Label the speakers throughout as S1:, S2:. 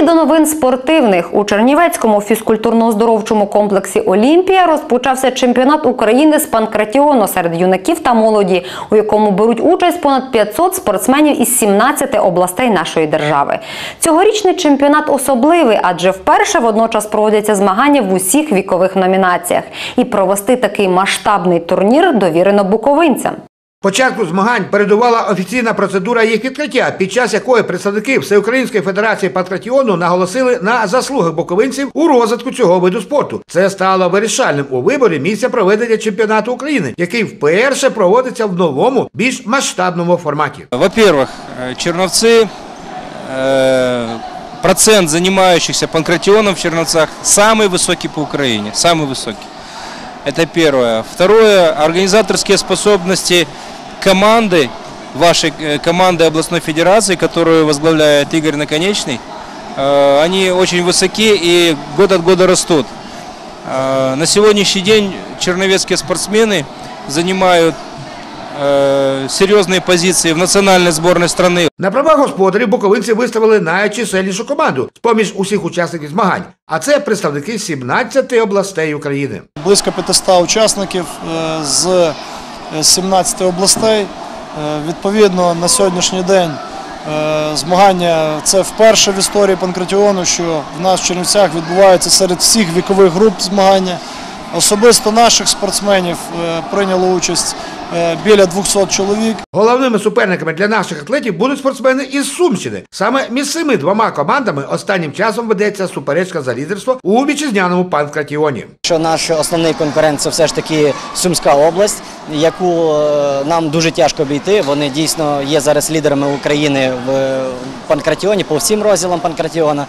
S1: І до новин спортивних у Чернівецькому фізкультурно-оздоровчому комплексі Олімпія розпочався чемпіонат України з панкратіону серед юнаків та молоді, у якому беруть участь понад 500 спортсменів із 17 областей нашої держави. Цьогорічний чемпіонат особливий, адже вперше водночас проводяться змагання в усіх вікових номінаціях. І провести такий масштабний турнір довірено буковинцям.
S2: Початку змагань передувала офіційна процедура їх відкриття, під час якої представники Всеукраїнської федерації панкратіону наголосили на заслуги буковинців у розвитку цього виду спорту. Це стало вирішальним у виборі місця проведення чемпіонату України, який вперше проводиться в новому, більш масштабному форматі.
S3: Во-первых, э, Черновцы, э, процент занимающихся панкратионом в Черновцах самый высокий по Украине, самый высокий. Это первое. Второе, организаторские способности команды, вашей э, команды областной федерации, которую возглавляет Игорь Наконечный, э, они очень высоки и год от года растут. Э, На сегодняшний день черновецкие спортсмены занимают э, серьезные позиции в национальной сборной страны.
S2: На правах господарів буковинці виставили найчисельнішу команду з поміж усіх учасників змагань, а це представники 17 областей України.
S4: Близько 500 учасників е, з е, 17 областей. Е, Відповідно, на сьогоднішній день е, змагання це вперше в історії панкратіону, що в нас в Чернівцях відбувається серед всіх вікових груп змагання. Особисто наших спортсменів е, прийняло участь біля 200 чоловік.
S2: Головними суперниками для наших атлетів будуть спортсмени із Сумщини. Саме між цими двома командами останнім часом ведеться суперечка за лідерство у вітчизняному панкратіоні.
S5: що наш основний конкурент це все ж таки Сумська область, яку е, нам дуже тяжко обійти. Вони дійсно є зараз лідерами України в панкратіоні по всім розділам панкратіона.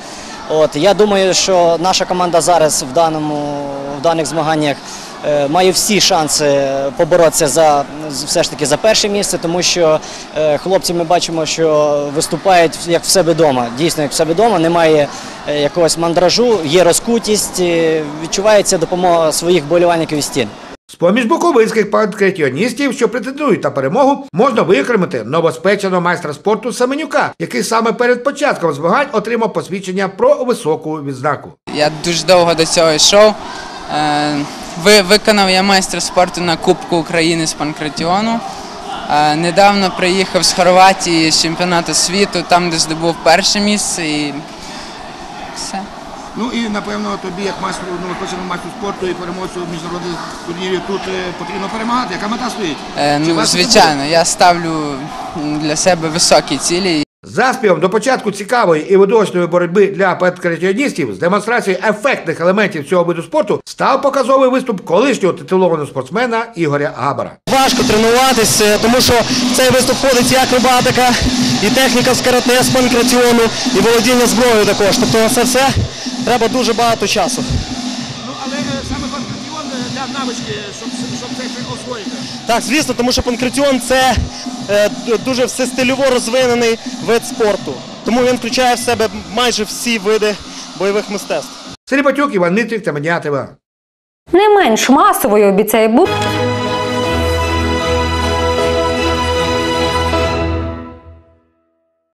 S5: От я думаю, що наша команда зараз в даному в даних змаганнях е, має всі шанси поборотися за все ж таки за перше місце, тому що е, хлопці ми бачимо, що виступають як в себе вдома. Дійсно, як в себе вдома, немає е, якогось мандражу, є розкутість, е, відчувається допомога своїх болівальників і стін.
S2: З-поміж буковинських панкратіоністів, що претендують на перемогу, можна викремити новоспеченого майстра спорту Семенюка, який саме перед початком змагань отримав посвідчення про високу відзнаку.
S6: Я дуже довго до цього йшов. Е, ви- Виконав я майстер спорту на Кубку України з панкратіону. Е, Недавно приїхав з Хорватії з чемпіонату світу, там де здобув перше місце і все.
S2: Ну і напевно тобі, як майстру новоспеченому майстру спорту і переможцю міжнародних турнірів, тут е, потрібно перемагати. Яка мета стоїть?
S6: Е, Ну, звичайно, я ставлю для себе високі цілі.
S2: Заспівом до початку цікавої і видовищної боротьби для панкратіоністів з демонстрацією ефектних елементів цього виду спорту став показовий виступ колишнього титулованого спортсмена Ігоря Габара.
S7: Важко тренуватися, тому що в цей виступ входить і акробатика, і техніка з карате, з панкратіону, і володіння зброєю також. Тобто це все треба дуже багато часу.
S2: Ну але саме панкратіон для навички, щоб, щоб це освоїти.
S7: Так, звісно, тому що панкратіон це е, дуже всестильово розвинений вид спорту. Тому він включає в себе майже всі види бойових мистецтв.
S2: Сергій Батюк, Іван Митрик, Таменятова.
S1: Не менш масовою обіцяє бути